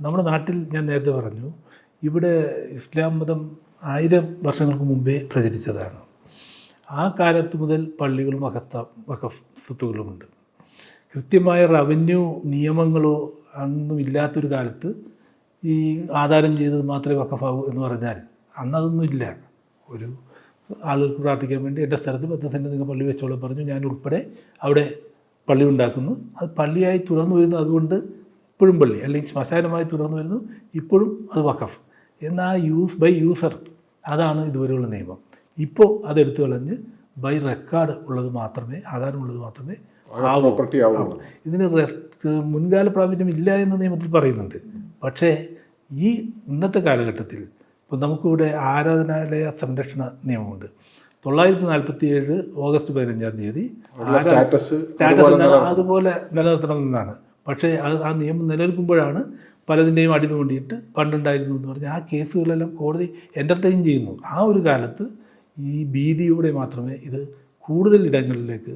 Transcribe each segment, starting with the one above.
നമ്മുടെ നാട്ടിൽ ഞാൻ നേരത്തെ പറഞ്ഞു ഇവിടെ ഇസ്ലാം മതം ആയിരം വർഷങ്ങൾക്ക് മുമ്പേ പ്രചരിച്ചതാണ്. ആ കാലത്ത് മുതൽ പള്ളികളും അകത്ത വഖഫ് സ്വത്തുകളുമുണ്ട് കൃത്യമായ റവന്യൂ നിയമങ്ങളോ അന്നും ഇല്ലാത്തൊരു കാലത്ത് ഈ ആധാരം ചെയ്തത് മാത്രമേ വഖഫാവൂ എന്ന് പറഞ്ഞാൽ അന്നതൊന്നും ഇല്ല. ഒരു ആളുകൾക്ക് പ്രാർത്ഥിക്കാൻ വേണ്ടി എന്റെ സ്ഥലത്ത് പത്ത് നിങ്ങൾ പള്ളി വെച്ചോളം പറഞ്ഞു ഞാൻ ഉൾപ്പെടെ അവിടെ പള്ളി ഉണ്ടാക്കുന്നു. അത് പള്ളിയായി തുടർന്നു വരുന്നു അതുകൊണ്ട് ഇപ്പോഴും പള്ളി അല്ലെങ്കിൽ ശ്മശാനമായി തുടർന്നു വരുന്നു ഇപ്പോഴും അത് വഖഫ്. എന്നാൽ യൂസ് ബൈ യൂസർ അതാണ് ഇതുവരെയുള്ള നിയമം. ഇപ്പോൾ അതെടുത്തു കളഞ്ഞ് ബൈ റെക്കോർഡ് ഉള്ളത് മാത്രമേ ആധാരമുള്ളത് മാത്രമേ ആവൂ. ഇതിന് മുൻകാല പ്രാവീണ്യം ഇല്ല എന്ന് നിയമത്തിൽ പറയുന്നുണ്ട്. പക്ഷേ ഈ ഇന്നത്തെ കാലഘട്ടത്തിൽ ഇപ്പോൾ നമുക്കിവിടെ ആരാധനാലയ സംരക്ഷണ നിയമമുണ്ട്. തൊള്ളായിരത്തി നാൽപ്പത്തി ഏഴ് ഓഗസ്റ്റ് പതിനഞ്ചാം തീയതി സ്റ്റാറ്റസ് അതുപോലെ നിലനിർത്തണമെന്നാണ്. പക്ഷേ അത് ആ നിയമം നിലനിൽക്കുമ്പോഴാണ് പലതിന്റെയും അടി വേണ്ടിയിട്ട് പണ്ടുണ്ടായിരുന്നു എന്ന് പറഞ്ഞാൽ ആ കേസുകളെല്ലാം കോടതി എന്റർടൈൻ ചെയ്യുന്നു. ആ ഒരു കാലത്ത് ഈ ഭീതിയോടെ മാത്രമേ ഇത് കൂടുതൽ ഇടങ്ങളിലേക്ക്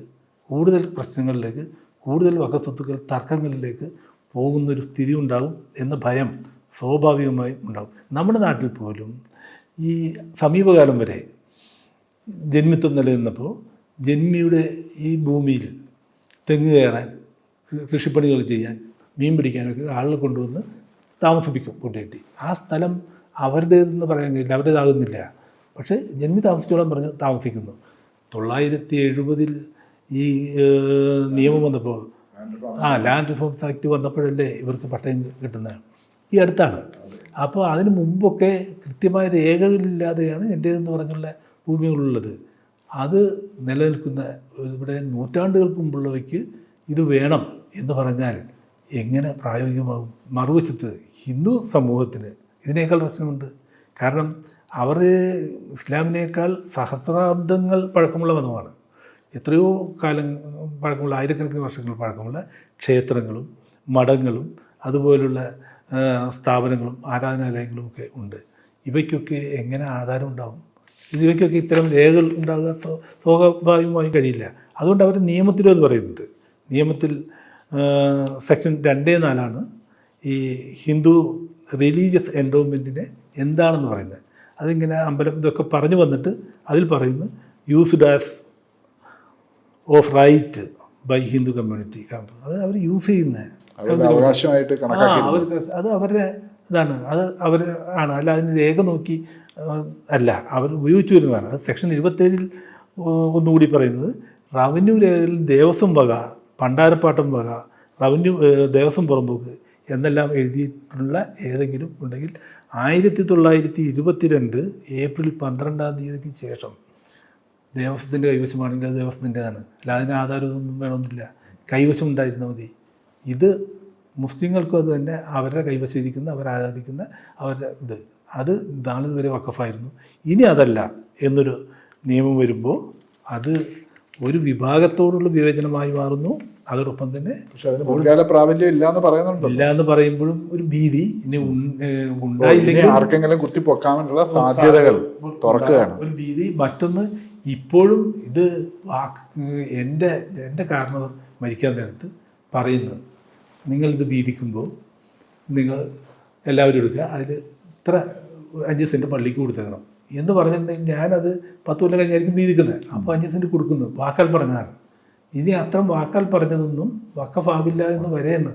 കൂടുതൽ പ്രശ്നങ്ങളിലേക്ക് കൂടുതൽ വകസ്വത്തുക്കൾ തർക്കങ്ങളിലേക്ക് പോകുന്നൊരു സ്ഥിതി ഉണ്ടാകും എന്ന ഭയം സ്വാഭാവികമായും ഉണ്ടാകും നമ്മുടെ നാട്ടിൽ പോലും ഈ സമീപകാലം വരെ ജന്മിത്വം നിലനിന്നപ്പോൾ ജന്മിയുടെ ഈ ഭൂമിയിൽ തെങ്ങ് കയറാൻ കൃഷിപ്പണികൾ ചെയ്യാൻ മീൻ പിടിക്കാനൊക്കെ ആളുകൾ കൊണ്ടുവന്ന് താമസിപ്പിക്കും കൊണ്ടുകെട്ടി ആ സ്ഥലം അവരുടേതെന്ന് പറയാൻ കഴിയില്ല അവരുടേതാകുന്നില്ല. പക്ഷേ ജന്മി താമസിച്ചോളം പറഞ്ഞ് താമസിക്കുന്നു. തൊള്ളായിരത്തി എഴുപതിൽ ഈ നിയമം വന്നപ്പോൾ ആ ലാൻഡ് റിഫോംസ് ആക്ട് വന്നപ്പോഴല്ലേ ഇവർക്ക് പട്ടയം കിട്ടുന്നത് ഈ അടുത്താണ്. അപ്പോൾ അതിന് മുമ്പൊക്കെ കൃത്യമായ രേഖകളില്ലാതെയാണ് എന്റേതെന്ന് പറഞ്ഞുള്ള ഭൂമികളുള്ളത്. അത് നിലനിൽക്കുന്ന ഇവിടെ നൂറ്റാണ്ടുകൾക്ക് മുമ്പുള്ളവയ്ക്ക് ഇത് വേണം എന്ന് പറഞ്ഞാൽ എങ്ങനെ പ്രായോഗികമാകും? മറുവശത്ത് ഹിന്ദു സമൂഹത്തിന് ഇതിനേക്കാൾ പ്രശ്നമുണ്ട്. കാരണം അവർ ഇസ്ലാമിനേക്കാൾ സഹസ്രാബ്ദങ്ങൾ പഴക്കമുള്ള മതമാണ് എത്രയോ കാലം പഴക്കമുള്ള ആയിരക്കണക്കിന് വർഷങ്ങൾ പഴക്കമുള്ള ക്ഷേത്രങ്ങളും മഠങ്ങളും അതുപോലുള്ള സ്ഥാപനങ്ങളും ആരാധനാലയങ്ങളും ഒക്കെ ഉണ്ട്. ഇവയ്ക്കൊക്കെ എങ്ങനെ ആധാരം ഉണ്ടാകും ഇവയ്ക്കൊക്കെ ഇത്തരം രേഖകൾ ഉണ്ടാകുക സ്വ- സ്വാഭാവികമായും കഴിയില്ല. അതുകൊണ്ട് അവർ നിയമത്തിലും അത് പറയുന്നുണ്ട്. നിയമത്തിൽ സെക്ഷൻ രണ്ടേ നാലാണ് ഈ ഹിന്ദു റിലീജിയസ് എൻഡോമെന്റിനെ എന്താണെന്ന് പറയുന്നത്. അതിങ്ങനെ അമ്പലം ഇതൊക്കെ പറഞ്ഞു വന്നിട്ട് അതിൽ പറയുന്നു used as of right by Hindu community അത് അവർ യൂസ് ചെയ്യുന്നത് അവകാശമായിട്ട് ആ അവർക്ക് അത് അവരുടെ ഇതാണ്. അത് അവർ ആണ്. അല്ല അതിന് രേഖ നോക്കി അല്ല അവർ ഉപയോഗിച്ചു വരുന്നതാണ്. അത് സെക്ഷൻ ഇരുപത്തേഴിൽ ഒന്നുകൂടി പറയുന്നത് റവന്യൂ രേഖകളിൽ ദേവസ്വം വക പണ്ടാരപ്പാട്ടം വക റവന്യൂ ദേവസ്വം പുറമ്പോക്ക് എന്നെല്ലാം എഴുതിയിട്ടുള്ള ഏതെങ്കിലും ഉണ്ടെങ്കിൽ ആയിരത്തി തൊള്ളായിരത്തി ഇരുപത്തിരണ്ട് ഏപ്രിൽ പന്ത്രണ്ടാം തീയതിക്ക് ശേഷം ദേവസ്വത്തിന്റെ കൈവശമാണെങ്കിൽ അത് ദേവസ്വത്തിന്റെതാണ്. അല്ല അതിന് ആധാരമൊന്നും വേണമെന്നില്ല. കൈവശം ഉണ്ടായിരുന്നാൽ മതി. ഇത് മുസ്ലിങ്ങൾക്കും അത് തന്നെ അവരുടെ കൈവശം ഇരിക്കുന്ന അവർ ആരാധിക്കുന്ന അവരുടെ ഇത്. അത് നാളിതുവരെ വക്കഫായിരുന്നു ഇനി അതല്ല എന്നൊരു നിയമം വരുമ്പോൾ അത് ഒരു വിഭാഗത്തോടുള്ള വിവേചനമായി മാറുന്നു. അതോടൊപ്പം തന്നെ പക്ഷെ അതിന് മുൻകാല പ്രാബല്യം ഇല്ല എന്ന് പറയുന്നുണ്ട് ഇല്ല എന്ന് പറയുമ്പോഴും ഒരു ഭീതി ഇനി ഉണ്ടായില്ലെങ്കിൽ ആർക്കെങ്കിലും കുത്തി പൊക്കാനുള്ള സാധ്യതകൾ തുറക്കുകയാണ്. ഒരു ഭീതി. മറ്റൊന്ന് ഇപ്പോഴും ഇത് എന്റെ എന്റെ കാരണം മരിക്കാൻ നേരത്ത് പറയുന്നത് ഇത് ഭീതിക്കുമ്പോൾ നിങ്ങൾ എല്ലാവരും എടുക്കുക. അതിൽ ഇത്ര അഞ്ച് സെന്റ് പള്ളിക്ക് കൊടുത്തേക്കണം. എന്ന് പറഞ്ഞിട്ടുണ്ടെങ്കിൽ ഞാനത് പത്ത് കൊല്ലം കഴിഞ്ഞായിരിക്കും ഭീതിക്കുന്നത്. അപ്പോൾ അഞ്ച് സെന്റ് കൊടുക്കുന്നു. വാക്കാൽ പറഞ്ഞതാണ്. ഇനി അത്തരം വാക്കാൽ പറഞ്ഞതൊന്നും വക്കഫാവില്ല എന്ന് വരെയെന്ന്